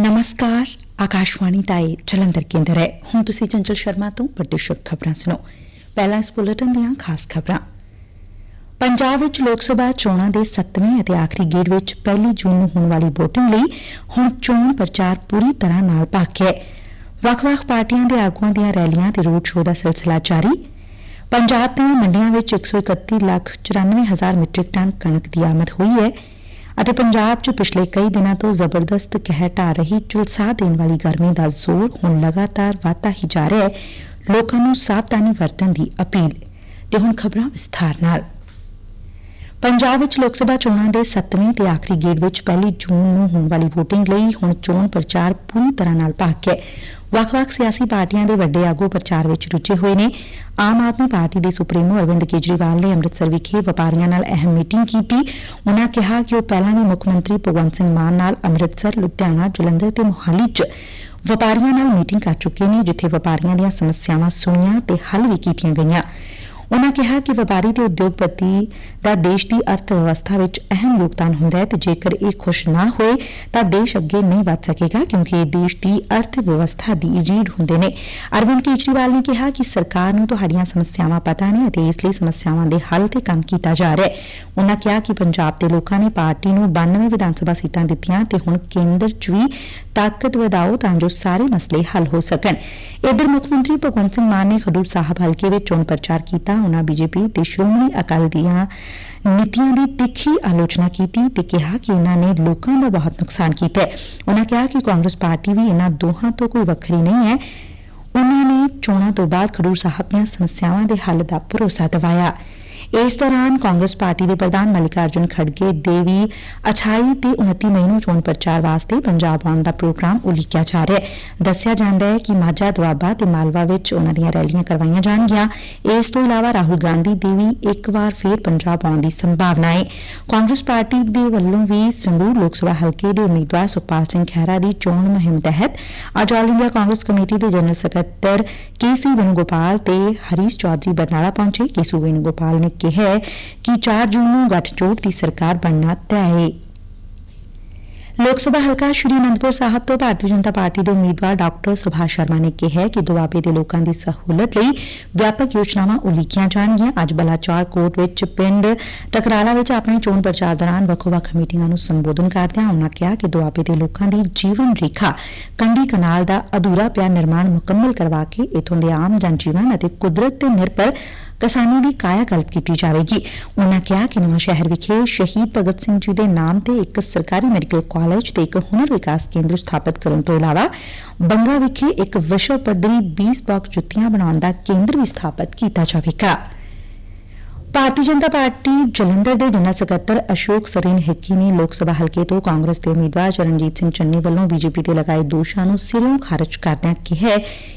ਨਮਸਕਾਰ ਆਕਾਸ਼ਵਾਣੀ ਦਾ ਇਹ ਜਲੰਧਰ ਕੇਂਦਰ ਹੈ ਹੁਣ ਤੁਸੀਂ ਚੰਚਲ ਸ਼ਰਮਾ ਤੋਂ ਪ੍ਰਦੇਸ਼ਕ ਖਬਰਾਂ ਸੁਣੋ ਪਹਿਲਾਂ ਇਸ ਬੁਲੇਟਿਨ ਦੀਆਂ ਖਾਸ ਖਬਰਾਂ ਪੰਜਾਬ ਵਿੱਚ ਲੋਕ ਸਭਾ ਚੋਣਾਂ ਦੇ 7ਵੇਂ ਅਤੇ ਆਖਰੀ ਗੇੜ ਵਿੱਚ 1 ਜੂਨ ਨੂੰ ਹੋਣ ਵਾਲੀ VOTING ਲਈ ਹੁਣ ਚੋਣ ਪ੍ਰਚਾਰ ਪੂਰੀ ਤਰ੍ਹਾਂ ਨਾਲ ਭੱਖ ਹੈ ਵੱਖ-ਵੱਖ ਪਾਰਟੀਆਂ ਦੇ ਆਗੂਆਂ ਦੀਆਂ ਰੈਲੀਆਂ ਤੇ ਰੋਡ ਸ਼ੋਅ ਦਾ ਸਿਲਸਿਲਾ ਜਾਰੀ ਪੰਜਾਬ ਦੀਆਂ ਮੰਡੀਆਂ ਵਿੱਚ 131 ਲੱਖ 94 ਹਜ਼ਾਰ ਮੀਟ੍ਰਿਕ ਟਨ ਕਣਕ ਦੀ ਆਮਦ ਹੋਈ ਹੈ ਅਤੇ ਪੰਜਾਬ 'ਚ ਪਿਛਲੇ ਕਈ ਦਿਨਾਂ ਤੋਂ ਜ਼ਬਰਦਸਤ ਕਹਿਰ ਢਾ ਰਹੀ ਝੁਲਸਾ ਦੇਣ ਵਾਲੀ ਗਰਮੀ ਦਾ ਜ਼ੋਰ ਹੁਣ ਲਗਾਤਾਰ ਵਾਧਾ ਹੀ ਜਾ ਰਿਹਾ ਹੈ। ਲੋਕਾਂ ਨੂੰ ਸਾਵਧਾਨੀ ਵਰਤਣ ਦੀ ਅਪੀਲ ਤੇ ਹੁਣ ਖਬਰਾਂ ਵਿਸਥਾਰ ਨਾਲ। ਪੰਜਾਬ ਵਿੱਚ ਲੋਕ ਸਭਾ ਚੋਣਾਂ ਦੇ 7ਵੇਂ ਤੇ ਆਖਰੀ ਗੇੜ ਵਿੱਚ ਪਹਿਲੀ ਜੂਨ ਨੂੰ ਹੋਣ ਵਾਲੀ VOTING ਲਈ ਹੁਣ ਚੋਣ ਪ੍ਰਚਾਰ ਪੂਰੀ ਤਰ੍ਹਾਂ ਨਾਲ ਭੱਖ ਹੈ। ਵੱਖ-ਵੱਖ ਸਿਆਸੀ ਪਾਰਟੀਆਂ ਦੇ ਵੱਡੇ ਆਗੂ ਪ੍ਰਚਾਰ ਵਿੱਚ ਰੁੱਝੇ ਹੋਏ ਨੇ। ਆਮ ਆਦਮੀ ਪਾਰਟੀ ਦੇ ਸੁਪਰੀਮੋ ਅਰਵਿੰਦ ਕੇਜਰੀਵਾਲ ਨੇ ਅੰਮ੍ਰਿਤਸਰ ਵਿਖੇ ਵਪਾਰੀਆਂ ਨਾਲ ਅਹਿਮ ਮੀਟਿੰਗ ਕੀਤੀ। ਉਨ੍ਹਾਂ ਕਿਹਾ ਕਿ ਉਹ ਪਹਿਲਾਂ ਵੀ ਮੁੱਖ ਮੰਤਰੀ ਭਗਵੰਤ ਸਿੰਘ ਮਾਨ ਨਾਲ ਅੰਮ੍ਰਿਤਸਰ, ਲੁਧਿਆਣਾ, ਜਲੰਧਰ ਤੇ ਮੋਹਾਲੀ 'ਚ ਵਪਾਰੀਆਂ ਨਾਲ ਮੀਟਿੰਗ ਕਰ ਚੁੱਕੇ ਨੇ, ਜਿੱਥੇ ਵਪਾਰੀਆਂ ਦੀਆਂ ਸਮੱਸਿਆਵਾਂ ਸੁਣੀਆਂ ਤੇ ਹੱਲ ਵੀ ਕੀਤੀਆਂ ਗਈਆਂ। ਉਨੂਾ ਕਿਹਾ ਕਿ ਵਪਾਰੀ ਤੇ ਉਦਯੋਗਪਤੀ ਦਾ ਦੇਸ਼ ਦੀ ਅਰਥ ਵਿਵਸਥਾ ਵਿੱਚ ਅਹਿਮ ਯੋਗਦਾਨ ਹੁੰਦਾ ਹੈ ਤੇ ਜੇਕਰ ਇਹ ਖੁਸ਼ ਨਾ ਹੋਏ ਤਾਂ ਦੇਸ਼ ਅੱਗੇ ਨਹੀਂ ਵਧ ਸਕੇਗਾ, ਕਿਉਂਕਿ ਇਹ ਦੇਸ਼ ਦੀ ਅਰਥ ਵਿਵਸਥਾ ਦੀ ਰੀੜ ਹੁੰਦੇ ਨੇ। ਅਰਵਿੰਦ ਕੇਜਰੀਵਾਲ ਨੇ ਕਿਹਾ ਕਿ ਸਰਕਾਰ ਨੂੰ ਤੁਹਾਡੀਆਂ ਸਮੱਸਿਆਵਾਂ ਪਤਾ ਨੇ ਅਤੇ ਇਸ ਲਈ ਸਮੱਸਿਆਵਾਂ ਦੇ ਹੱਲ ਤੇ ਕੰਮ ਕੀਤਾ ਜਾ ਰਿਹਾ ਹੈ। ਉਨ੍ਹਾਂ ਕਿਹਾ ਕਿ ਪੰਜਾਬ ਦੇ ਲੋਕਾਂ ਨੇ ਪਾਰਟੀ ਨੂੰ 92 ਵਿਧਾਨ ਸਭਾ ਸੀਟਾਂ ਦਿੱਤੀਆਂ ਤੇ ਹੁਣ ਕੇਂਦਰ 'ਚ ਵੀ ਤਾਕਤ ਵਧਾਓ ਤਾਂ ਜੋ ਸਾਰੇ ਮਸਲੇ ਹੱਲ ਹੋ ਸਕਣ। ਇਧਰ ਮੁੱਖ ਮੰਤਰੀ ਭਗਵੰਤ ਸਿੰਘ ਮਾਨ ਨੇ ਖਡੂਰ ਸਾਹਿਬ ਹਲਕੇ ਵਿੱਚ ਚੋਣ ਪ੍ਰਚਾਰ ਕੀਤਾ ਉਨ੍ਹਾਂ ਬੀਜੇਪੀ ਤੇ ਸ਼੍ਰੋਮਣੀ ਅਕਾਲੀ ਦੀਆਂ ਨੀਤੀਆਂ ਦੀ ਤਿੱਖੀ ਆਲੋਚਨਾ ਕੀਤੀ ਤੇ ਕਿਹਾ ਕਿ ਇਹਨਾਂ ਨੇ ਲੋਕਾਂ ਦਾ ਬਹੁਤ ਨੁਕਸਾਨ ਕੀਤਾ ਹੈ। ਉਨ੍ਹਾਂ ਕਿਹਾ ਕਿ ਕਾਂਗਰਸ ਪਾਰਟੀ ਵੀ ਇਹਨਾਂ ਦੋਹਾਂ ਤੋਂ ਕੋਈ ਵੱਖਰੀ ਨਹੀਂ ਹੈ। ਉਨ੍ਹਾਂ ਨੇ ਚੋਣਾਂ ਤੋਂ ਬਾਅਦ ਖਡੂਰ ਸਾਹਿਬ ਦੀਆਂ ਸਮੱਸਿਆਵਾਂ ਦੇ ਹੱਲ ਦਾ ਭਰੋਸਾ ਦਿਵਾਇਆ। ਇਸ ਦੌਰਾਨ ਕਾਂਗਰਸ ਪਾਰਟੀ ਦੇ ਪ੍ਰਧਾਨ ਮਲਿਕਾਰਜੁਨ ਖੜਗੇ ਦੇ ਵੀ ਅਛਾਈ ਤੇ 29 ਮਈ ਨੂੰ ਚੋਣ ਪ੍ਰਚਾਰ ਵਾਸਤੇ ਪੰਜਾਬ ਆਉਣ ਦਾ ਪ੍ਰੋਗਰਾਮ ਉਲੀਕਿਆ ਜਾ ਰਿਹਾ ਹੈ। ਦੱਸਿਆ ਜਾਂਦਾ ਹੈ ਕਿ ਮਾਝਾ, ਦੁਆਬਾ ਤੇ ਮਾਲਵਾ ਵਿੱਚ ਉਹਨਾਂ ਦੀਆਂ ਰੈਲੀਆਂ ਕਰਵਾਈਆਂ ਜਾਣਗੀਆਂ। ਇਸ ਤੋਂ ਇਲਾਵਾ ਰਾਹੁਲ ਗਾਂਧੀ ਦੀ ਵੀ ਇੱਕ ਵਾਰ ਫੇਰ ਪੰਜਾਬ ਆਉਣ ਦੀ ਸੰਭਾਵਨਾ ਹੈ। ਕਾਂਗਰਸ ਪਾਰਟੀ ਦੇ ਵੱਲੋਂ ਵੀ ਸੰਗਰੂਰ ਲੋਕ ਸਭਾ ਹਲਕੇ ਦੇ ਉਮੀਦਵਾਰ ਸੁਖਪਾਲ ਸਿੰਘ ਖਹਿਰਾ ਦੀ ਚੋਣ ਮੁਹਿੰਮ ਤਹਿਤ ਅੱਜ ਆਲ ਇੰਡੀਆ ਕਾਂਗਰਸ ਕਮੇਟੀ ਦੇ ਜਨਰਲ ਸਕੱਤਰ ਕੇਸੀ ਵੈਣੂਗੋਪਾਲ ਤੇ ਹਰੀਸ਼ ਚੌਧਰੀ ਬਰਨਾਲਾ ਪਹੁੰਚੇ। ਕੇਸੂ ਵੈਣੂਗੋਪਾਲ ਨੇ ਕਿਹਾ ਕਿ 4 ਜੂਨ ਨੂੰ ਗੱਠਜੋੜ ਦੀ ਸਰਕਾਰ ਬਣਨਾ ਤੈਅ ਹੈ। ਲੋਕ ਸਭਾ ਹਲਕਾ ਸ਼੍ਰੀ ਅਨੰਦਪੁਰ ਸਾਹਿਬ ਤੋਂ ਭਾਰਤੀ ਜਨਤਾ ਪਾਰਟੀ ਦੇ ਉਮੀਦਵਾਰ ਡਾਕਟਰ ਸੁਭਾਸ਼ ਸ਼ਰਮਾ ਨੇ ਕਿਹਾ ਕਿ ਦੁਆਬੇ ਦੇ ਲੋਕਾਂ ਦੀ ਸਹੂਲਤ ਲਈ ਵਿਆਪਕ ਯੋਜਨਾਵਾਂ ਉਲੀਕੀਆਂ ਜਾਣਗੀਆਂ। ਅੱਜ ਬਲਾਚੌਰ ਕੋਟ ਵਿੱਚ ਪਿੰਡ ਟਕਰਾਲਾ ਵਿੱਚ ਆਪਣੇ ਚੋਣ ਪ੍ਰਚਾਰ ਦੌਰਾਨ ਵੱਖ-ਵੱਖ ਮੀਟਿੰਗਾਂ ਨੂੰ ਸੰਬੋਧਨ ਕਰਦਿਆਂ ਉਨ੍ਹਾਂ ਕਿਹਾ ਕਿ ਦੁਆਬੇ ਦੇ ਲੋਕਾਂ ਦੀ ਜੀਵਨ ਰੇਖਾ ਕੰਢੀ ਕਨਾਲ ਦਾ ਅਧੂਰਾ ਪਿਆ ਨਿਰਮਾਣ ਮੁਕੰਮਲ ਕਰਵਾ ਕੇ ਇਥੋਂ ਦੇ ਆਮ ਜਨਜੀਵਨ ਅਤੇ ਕੁਦਰਤ ਤੇ ਨਿਰਭਰ ਕਿਸਾਨੀ ਦੀ ਕਾਇਆ ਕਲਪ ਕੀਤੀ ਜਾਵੇਗੀ। ਉਨੂਾ ਕਿਹਾ ਕਿ ਨਵਾਂ ਸ਼ਹਿਰ ਵਿਖੇ ਸ਼ਹੀਦ ਭਗਤ ਸਿੰਘ ਜੀ ਦੇ ਨਾਮ ਤੇ ਇੱਕ ਸਰਕਾਰੀ ਮੈਡੀਕਲ ਕਾਲਜ ਤੇ ਇੱਕ ਹੁਨਰ ਵਿਕਾਸ ਕੇਂਦਰ ਸਥਾਪਿਤ ਕਰਨ ਤੋਂ ਇਲਾਵਾ ਬੰਗਾ ਵਿਖੇ ਇੱਕ ਵਿਸ਼ਵ ਪੱਧਰੀ 20 ਬਲਾਕ ਜੁੱਤੀਆਂ ਬਣਾਉਣ ਦਾ ਕੇਂਦਰ ਵੀ ਸਥਾਪਿਤ ਕੀਤਾ ਜਾਵੇਗਾ। ਭਾਰਤੀ ਜਨਤਾ ਪਾਰਟੀ ਜਲੰਧਰ ਦੇ ਜਨਰਲ ਸਕੱਤਰ ਅਸ਼ੋਕ ਸਰੀਨ ਹਿੱਕੀ ਨੇ ਲੋਕ ਸਭਾ ਹਲਕੇ ਤੋਂ ਕਾਂਗਰਸ ਦੇ ਉਮੀਦਵਾਰ ਚਰਨਜੀਤ ਸਿੰਘ ਚੰਨੀ ਵੱਲੋਂ ਬੀਜੇਪੀ ਤੇ ਲਗਾਏ ਦੋਸ਼ਾਂ ਨੂੰ ਸਿਰੋਂ ਖਾਰਜ ਕਰਦਿਆਂ ਕਿਹਾ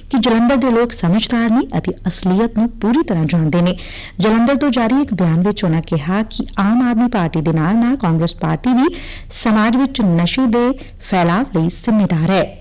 ਕਿ ਜਲੰਧਰ ਦੇ ਲੋਕ ਸਮਝਦਾਰ ਨੇ ਅਤੇ ਅਸਲੀਅਤ ਨੂੰ ਪੂਰੀ ਤਰ੍ਹਾਂ ਜਾਣਦੇ ਨੇ। ਜਲੰਧਰ ਤੋਂ ਜਾਰੀ ਇੱਕ ਬਿਆਨ ਵਿੱਚ ਉਨ੍ਹਾਂ ਕਿਹਾ ਕਿ ਆਮ ਆਦਮੀ ਪਾਰਟੀ ਦੇ ਨਾਲ ਨਾਲ ਕਾਂਗਰਸ ਪਾਰਟੀ ਵੀ ਸਮਾਜ ਵਿੱਚ ਨਸ਼ੇ ਦੇ ਫੈਲਾਅ ਲਈ ਜ਼ਿੰਮੇਦਾਰ ਹੈ।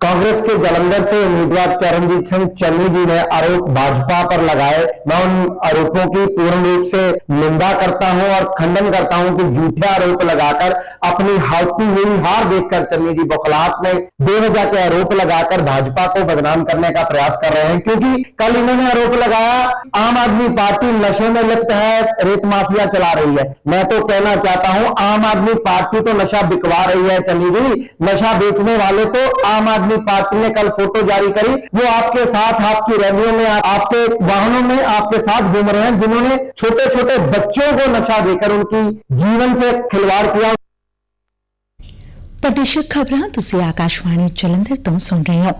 कांग्रेस के जलंधर से उम्मीदवार चरणजीत सिंह चन्नी जी ने आरोप भाजपा पर लगाए। मैं उन आरोपों की पूर्ण रूप से निंदा करता हूँ और खंडन करता हूँ कि झूठे आरोप लगाकर अपनी हारती हुई हार देखकर चन्नी जी बौखलाहट में बेवजह के आरोप लगाकर भाजपा को बदनाम करने का प्रयास कर रहे हैं, क्योंकि कल इन्होंने आरोप लगाया, आम आदमी पार्टी नशे में लिप्त है, रेत माफिया चला रही है। मैं तो कहना चाहता हूँ, आम आदमी पार्टी तो नशा बिकवा रही है चन्नी जी, नशा बेचने वाले तो आम आदमी पार्टी ने कल फोटो जारी करी वो आपके साथ आपकी रैलियों में आपके वाहनों में आपके साथ घूम रहे हैं जिन्होंने छोटे छोटे बच्चों को नशा देकर उनकी जीवन से खिलवाड़ किया ਪ੍ਰਦੇਸ਼ਕ ਖਬਰਾਂ ਤੁਸੀਂ ਆਕਾਸ਼ਵਾਣੀ ਜਲੰਧਰ ਤੋਂ ਸੁਣ ਰਹੇ ਹੋ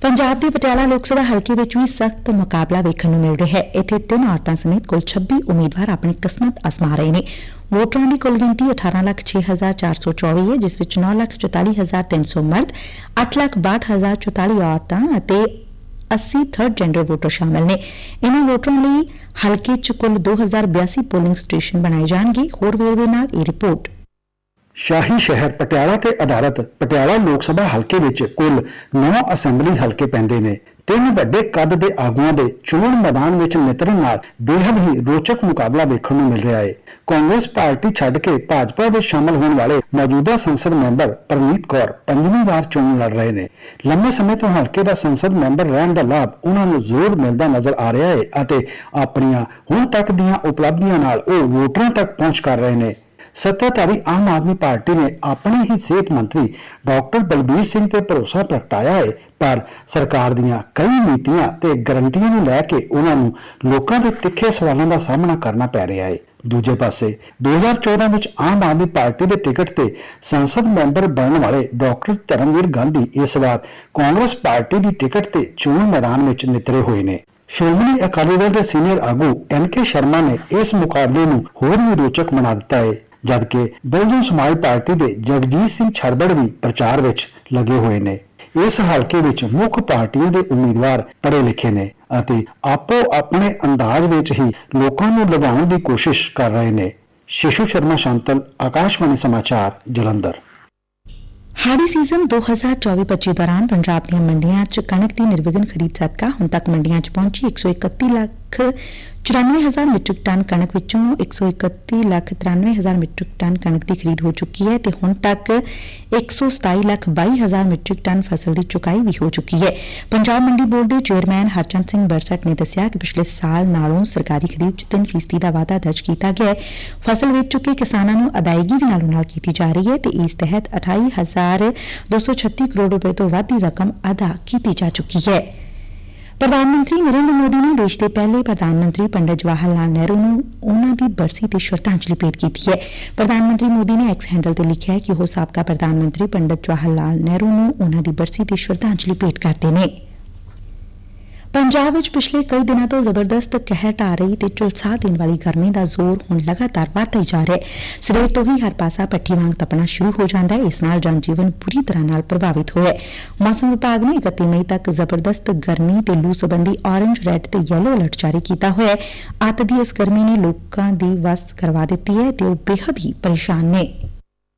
ਪੰਜਾਬ ਦੇ ਪਟਿਆਲਾ ਲੋਕ ਸਭਾ ਹਲਕੇ ਵਿੱਚ ਵੀ ਸਖਤ ਮੁਕਾਬਲਾ ਵੇਖਣ ਨੂੰ ਮਿਲ ਰਿਹਾ ਹੈ। ਇੱਥੇ ਤਿੰਨ ਔਰਤਾਂ ਸਮੇਤ ਕੁੱਲ 26 ਉਮੀਦਵਾਰ ਆਪਣੀ ਕਿਸਮਤ ਅਸਮਾ ਰਹੇ ਨੇ। ਵੋਟਰਾਂ ਦੀ ਕੁੱਲ ਗਿਣਤੀ 18,06,424 ਹੈ ਜਿਸ ਵਿੱਚ 9,44,300 ਮਰਦ 8,62,044 ਔਰਤਾਂ ਅਤੇ 80 ਥਰਡ ਜੈਂਡਰ ਵੋਟਰ ਸ਼ਾਮਲ ਨੇ। ਇਹਨਾਂ ਵੋਟਰਾਂ ਲਈ ਹਲਕੇ 'ਚ ਕੁੱਲ 2082 ਪੋਲਿੰਗ ਸਟੇਸ਼ਨ ਬਣਾਏ ਜਾਣਗੇ। ਹੋਰ ਵੇਰਵੇ ਨਾਲ ਇਹ ਰਿਪੋਰਟ ਸ਼ਾਹੀ ਸ਼ਹਿਰ ਪਟਿਆਲਾ ਤੇ ਆਧਾਰਿਤ ਪਟਿਆਲਾ ਲੋਕ ਸਭਾ ਹਲਕੇ ਵਿੱਚ ਕੁੱਲ 9 ਅਸੈਂਬਲੀ ਹਲਕੇ ਪੈਂਦੇ ਨੇ। ਤਿੰਨ ਵੱਡੇ ਕੱਦ ਦੇ ਆਗੂਆਂ ਦੇ ਚੋਣ ਮੈਦਾਨ ਵਿੱਚ ਨਿਤਰਨ ਨਾਲ ਬੇਹੱਦ ਹੀ ਰੋਚਕ ਮੁਕਾਬਲਾ ਵੇਖਣ ਨੂੰ ਮਿਲ ਰਿਹਾ ਹੈ ਕਾਂਗਰਸ ਪਾਰਟੀ ਛੱਡ ਕੇ ਭਾਜਪਾ ਵਿੱਚ ਸ਼ਾਮਲ ਹੋਣ ਵਾਲੇ ਮੌਜੂਦਾ ਸੰਸਦ ਮੈਂਬਰ ਪਰਮੀਤ ਕੌਰ ਪੰਜਵੀਂ ਵਾਰ ਚੋਣ ਲੜ ਰਹੇ ਨੇ। ਲੰਮੇ ਸਮੇਂ ਤੋਂ ਹਲਕੇ ਦਾ ਸੰਸਦ ਮੈਂਬਰ ਰਹਿਣ ਦਾ ਲਾਭ ਉਹਨਾਂ ਨੂੰ ਜ਼ਰੂਰ ਮਿਲਦਾ ਨਜ਼ਰ ਆ ਰਿਹਾ ਹੈ ਅਤੇ ਆਪਣੀਆਂ ਹੁਣ ਤੱਕ ਦੀਆਂ ਉਪਲਬਧੀਆਂ ਨਾਲ ਉਹ ਵੋਟਰਾਂ ਤੱਕ ਪਹੁੰਚ ਕਰ ਰਹੇ ਨੇ। ਸੱਤਾਧਾਰੀ ਆਮ ਆਦਮੀ ਪਾਰਟੀ ਨੇ ਆਪਣੇ ਹੀ ਸਿਹਤ ਮੰਤਰੀ ਡਾਕਟਰ ਬਲਬੀਰ ਸਿੰਘ ਤੇ ਭਰੋਸਾ ਪ੍ਰਗਟਾਇਆ ਹੈ, ਪਰ ਸਰਕਾਰ ਦੀਆਂ ਕਈ ਨੀਤੀਆਂ ਤੇ ਗਰੰਟੀਆਂ ਨੂੰ ਲੈ ਕੇ ਉਹਨਾਂ ਨੂੰ ਲੋਕਾਂ ਦੇ ਤਿੱਖੇ ਸਵਾਲਾਂ ਦਾ ਸਾਹਮਣਾ ਕਰਨਾ ਪੈ ਰਿਹਾ ਹੈ। ਦੂਜੇ ਪਾਸੇ 2014 ਵਿੱਚ ਆਮ ਆਦਮੀ ਪਾਰਟੀ ਦੇ ਟਿਕਟ ਤੇ ਸੰਸਦ ਮੈਂਬਰ ਬਣਨ ਵਾਲੇ ਡਾਕਟਰ ਧਰਮਵੀਰ ਗਾਂਧੀ ਇਸ ਵਾਰ ਕਾਂਗਰਸ ਪਾਰਟੀ ਦੀ ਟਿਕਟ ਤੇ ਚੋਣ ਮੈਦਾਨ ਵਿੱਚ ਨਿਤਰੇ ਹੋਏ ਨੇ। ਸ਼੍ਰੋਮਣੀ ਅਕਾਲੀ ਦਲ ਦੇ ਸੀਨੀਅਰ ਆਗੂ ਐਨ ਕੇ ਸ਼ਰਮਾ ਨੇ ਇਸ ਮੁਕਾਬਲੇ ਨੂੰ ਹੋਰ ਵੀ ਰੋਚਕ ਬਣਾ ਦਿੱਤਾ ਹੈ। ਜਦਕਿ ਬਹੁਜਨ ਸਮਾਜ ਪਾਰਟੀ ਦੇ ਜਗਜੀਤ ਸਿੰਘ ਛਰਬੜ ਵੀ ਪ੍ਰਚਾਰ ਵਿੱਚ ਲੱਗੇ ਹੋਏ ਨੇ। ਇਸ ਹਲਕੇ ਵਿੱਚ ਮੁੱਖ ਪਾਰਟੀਆਂ ਦੇ ਉਮੀਦਵਾਰ ਪੜ੍ਹੇ ਲਿਖੇ ਨੇ ਅਤੇ ਆਪੋ ਆਪਣੇ ਅੰਦਾਜ਼ ਵਿੱਚ ਹੀ ਲੋਕਾਂ ਨੂੰ ਲਗਾਉਣ ਦੀ ਕੋਸ਼ਿਸ਼ ਕਰ ਰਹੇ ਨੇ। ਸ਼ਿਸ਼ੂ ਸ਼ਰਮਾ ਸ਼ਾਂਤਲ, ਆਕਾਸ਼ਵਾਣੀ ਸਮਾਚਾਰ, ਜਲੰਧਰ। ਹਾੜੀ ਸੀਜ਼ਨ 2024-25 ਦੌਰਾਨ ਪੰਜਾਬ ਦੀਆਂ ਮੰਡੀਆਂ 'ਚ ਕਣਕ ਦੀ ਨਿਰਵਿਘਨ ਖਰੀਦ ਸਦਕਾ ਹੁਣ ਤੱਕ ਮੰਡੀਆਂ 'ਚ ਪਹੁੰਚੀ 131 ਲੱਖ 94000 ਮੀਟ੍ਰਿਕ ਟਨ ਕਣਕ ਵਿੱਚੋਂ 131 ਲੱਖ 93000 ਮੀਟ੍ਰਿਕ ਟਨ ਕਣਕ ਦੀ ਖਰੀਦ ਹੋ ਚੁੱਕੀ ਹੈ ਤੇ ਹੁਣ ਤੱਕ 127 ਲੱਖ 22000 ਮੀਟ੍ਰਿਕ ਟਨ ਫਸਲ ਦੀ ਚੁਕਾਈ ਵੀ ਹੋ ਚੁੱਕੀ ਹੈ। ਪੰਜਾਬ ਮੰਡੀ ਬੋਰਡ ਦੇ ਚੇਅਰਮੈਨ ਹਰਚੰਦ ਸਿੰਘ ਬਰਸਟ ਨੇ ਦੱਸਿਆ ਕਿ ਪਿਛਲੇ ਸਾਲ ਨਾਲੋਂ ਸਰਕਾਰੀ ਖਰੀਦ 'ਚ 3% ਦਾ ਵਾਧਾ ਦਰਜ ਕੀਤਾ ਗਿਆ ਹੈ। ਫਸਲ ਵੇਚ ਚੁੱਕੇ ਕਿਸਾਨਾਂ ਨੂੰ ਅਦਾਇਗੀ ਵੀ ਨਾਲੋਂ ਨਾਲ ਕੀਤੀ ਜਾ ਰਹੀ ਹੈ ਤੇ ਇਸ ਤਹਿਤ 28236 ਕਰੋੜ ਰੁਪਏ ਤੋਂ ਵੱਧ ਦੀ ਰਕਮ ਅਦਾ ਕੀਤੀ ਜਾ ਚੁੱਕੀ ਹੈ। ਪ੍ਰਧਾਨ ਮੰਤਰੀ ਨਰੇਂਦਰ ਮੋਦੀ ਨੇ ਦੇਸ਼ ਦੇ ਪਹਿਲੇ ਪ੍ਰਧਾਨ ਮੰਤਰੀ ਪੰਡਿਤ ਜਵਾਹਰ ਲਾਲ ਨਹਿਰੂ ਨੂੰ ਉਹਨਾਂ ਦੀ ਬਰਸੀ ਤੇ ਸ਼ਰਧਾਂਜਲੀ ਭੇਟ ਕੀਤੀ ਹੈ। ਪ੍ਰਧਾਨ ਮੰਤਰੀ ਮੋਦੀ ਨੇ ਐਕਸ ਹੈਂਡਲ ਤੇ ਲਿਖਿਆ ਕਿ ਉਹ ਸਾਬਕਾ ਪ੍ਰਧਾਨ ਮੰਤਰੀ ਪੰਡਿਤ ਜਵਾਹਰ ਲਾਲ ਨਹਿਰੂ ਨੂੰ ਉਹਨਾਂ ਦੀ ਬਰਸੀ ਤੇ ਸ਼ਰਧਾਂਜਲੀ ਭੇਟ ਕਰਦੇ ਨੇ। ਪੰਜਾਬ ਵਿੱਚ ਪਿਛਲੇ ਕਈ ਦਿਨਾਂ ਤੋਂ ਜ਼ਬਰਦਸਤ ਕਹਿਰ ਢਾ ਰਹੀ ਤੇ ਝੁਲਸਾ ਦੇਣ ਵਾਲੀ ਗਰਮੀ ਦਾ ਜ਼ੋਰ ਹੁਣ ਲਗਾਤਾਰ ਵਧਦਾ ਹੀ ਜਾ ਰਿਹਾ ਹੈ। ਸਵੇਰ ਤੋਂ ਹੀ ਹਰ ਪਾਸਾ ਪੱਠੀ ਵਾਂਗ ਤਪਣਾ ਸ਼ੁਰੂ ਹੋ ਜਾਂਦਾ ਹੈ। ਇਸ ਨਾਲ ਜਨਜੀਵਨ ਪੂਰੀ ਤਰ੍ਹਾਂ ਨਾਲ ਪ੍ਰਭਾਵਿਤ ਹੋਇਆ ਹੈ। ਮੌਸਮ ਵਿਭਾਗ ਨੇ 31 ਮਈ ਤੱਕ ਜ਼ਬਰਦਸਤ ਗਰਮੀ ਤੇ ਲੂ ਸੰਬੰਧੀ ਔਰੇਂਜ ਰੈੱਡ ਤੇ ਯੈਲੋ ਅਲਰਟ ਜਾਰੀ ਕੀਤਾ ਹੋਇਆ ਹੈ। ਅੱਤ ਦੀ ਇਸ ਗਰਮੀ ਨੇ ਲੋਕਾਂ ਦੀ ਵਸ ਕਰਵਾ ਦਿੱਤੀ ਹੈ ਤੇ ਉਹ ਬੇਹੱਦ ਹੀ ਪਰੇਸ਼ਾਨ ਨੇ।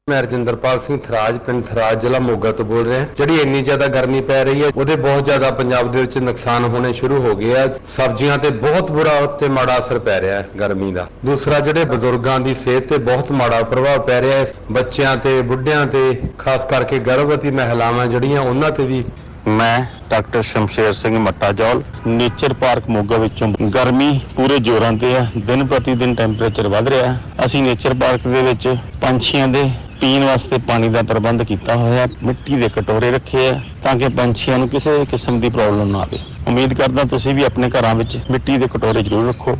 ਮੈਂ ਰਜਿੰਦਰਪਾਲ ਸਿੰਘ ਥਰਾਜ, ਪਿੰਡ ਥਰਾਜ, ਜ਼ਿਲ੍ਹਾ ਮੋਗਾ ਤੋਂ ਬੋਲ ਰਿਹਾ। ਜਿਹੜੀ ਇੰਨੀ ਜ਼ਿਆਦਾ ਗਰਮੀ ਪੈ ਰਹੀ ਹੈ, ਉਹਦੇ ਬਹੁਤ ਜ਼ਿਆਦਾ ਪੰਜਾਬ ਦੇ ਵਿੱਚ ਨੁਕਸਾਨ ਹੋਣੇ ਸ਼ੁਰੂ ਹੋ ਗਏ ਆ। ਸਬਜ਼ੀਆਂ ਤੇ ਬਹੁਤ ਬੁਰਾ ਤੇ ਮਾੜਾ ਅਸਰ ਪੈ ਰਿਹਾ ਹੈ ਗਰਮੀ ਦਾ। ਦੂਸਰਾ, ਜਿਹੜੇ ਬਜ਼ੁਰਗਾਂ ਦੀ ਸਿਹਤ ਤੇ ਬਹੁਤ ਮਾੜਾ ਪ੍ਰਭਾਵ ਪੈ ਰਿਹਾ ਹੈ, ਬੱਚਿਆਂ ਤੇ, ਬੁੱਢਿਆਂ ਤੇ, ਖਾਸ ਕਰਕੇ ਗਰਭਵਤੀ ਮਹਿਲਾਵਾਂ ਜਿਹੜੀਆਂ, ਉਹਨਾਂ ਤੇ ਵੀ। ਮੈਂ doctor Shamsher Singh ਮੱਟਾਜੌਲ, nature park Moga ਵਿੱਚੋਂ। ਗਰਮੀ ਪੂਰੇ ਜ਼ੋਰਾਂ ਤੇ ਹੈ, ਦਿਨ ਪ੍ਰਤੀ ਦਿਨ ਟੈਂਪਰੇਚਰ ਵੱਧ ਰਿਹਾ ਅਸੀਂ ਨੇਚਰ ਪਾਰਕ ਦੇ ਵਿੱਚ ਪੰਛੀਆਂ ਦੇ ਪੀਣ ਵਾਸਤੇ ਪਾਣੀ ਦਾ ਪ੍ਰਬੰਧ ਕੀਤਾ ਹੋਇਆ, ਮਿੱਟੀ ਦੇ ਕਟੋਰੇ ਰੱਖੇ ਆ, ਤਾਂ ਕਿ ਪੰਛੀਆਂ ਨੂੰ ਕਿਸੇ ਕਿਸਮ ਦੀ ਪ੍ਰੋਬਲਮ ਨਾ ਆਵੇ। ਉਮੀਦ ਕਰਦਾ ਤੁਸੀਂ ਵੀ ਆਪਣੇ ਘਰਾਂ ਵਿੱਚ ਮਿੱਟੀ ਦੇ ਕਟੋਰੇ ਜ਼ਰੂਰ ਰੱਖੋ।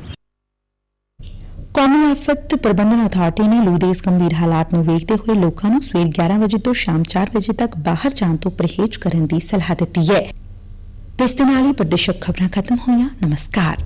ਕੌਮੀ ਆਫਤ ਪ੍ਰਬੰਧਨ ਅਥਾਰਟੀ ਨੇ ਲੂ ਦੇ ਇਸ ਗੰਭੀਰ ਹਾਲਾਤ ਨੂੰ ਵੇਖਦੇ ਹੋਏ ਲੋਕਾਂ ਨੂੰ ਸਵੇਰ 11 ਵਜੇ ਤੋਂ ਸ਼ਾਮ 4 ਵਜੇ ਤੱਕ ਬਾਹਰ ਜਾਣ ਤੋਂ ਪਰਹੇਜ਼ ਕਰਨ ਦੀ ਸਲਾਹ ਦਿੱਤੀ ਹੈ। ਤੇ ਇਸ ਦੇ ਨਾਲ ਹੀ ਪ੍ਰਦੇਸ਼ਕ ਖਬਰਾਂ ਖਤਮ ਹੋਈਆਂ। ਨਮਸਕਾਰ।